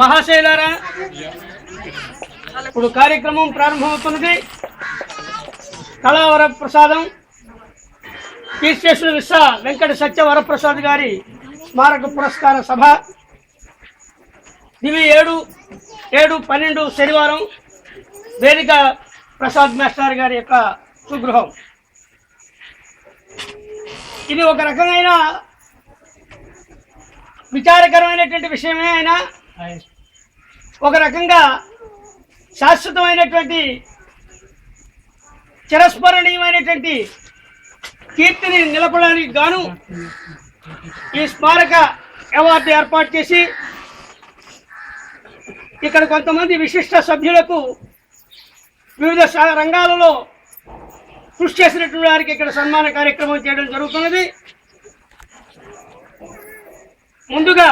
మహాశైలారా ఇప్పుడు కార్యక్రమం ప్రారంభమవుతున్నది. కళావర ప్రసాదం. కీర్తిశేషులు విశ్వ వెంకట సత్య వరప్రసాద్ గారి స్మారక పురస్కార సభ. ఇవి ఏడు ఏడు పన్నెండు శనివారం వేదిక ప్రసాద్ మాస్టర్ గారి యొక్క సుగృహం. ఇది ఒక రకమైన విచారకరమైనటువంటి విషయమే అయినా ఒక రకంగా శాశ్వతమైనటువంటి చిరస్మరణీయమైనటువంటి కీర్తిని నిలపడానికి గాను ఈ స్మారక అవార్డు ఏర్పాటు చేసి ఇక్కడ కొంతమంది విశిష్ట సభ్యులకు వివిధ రంగాలలో కృషి చేసినటువంటి వారికి ఇక్కడ సన్మాన కార్యక్రమం చేయడం జరుగుతున్నది. ముందుగా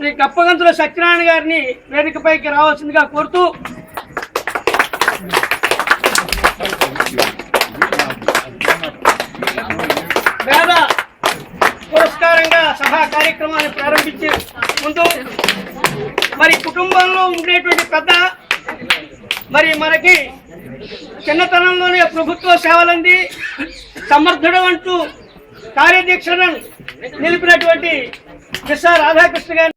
శ్రీ గప్పగంతుల సత్యనారాయణ గారిని వేదికపైకి రావాల్సిందిగా కోరుతూ వేద పురస్కారంగా సభా కార్యక్రమాన్ని ప్రారంభించే ముందు మరి కుటుంబంలో ఉండేటువంటి పెద్ద మరి మనకి చిన్నతనంలోనే ప్రభుత్వ సేవలంది సమర్థుడు అంటూ కార్యదీక్షలను నిలిపినటువంటి విశ్వ రాధాకృష్ణ గారి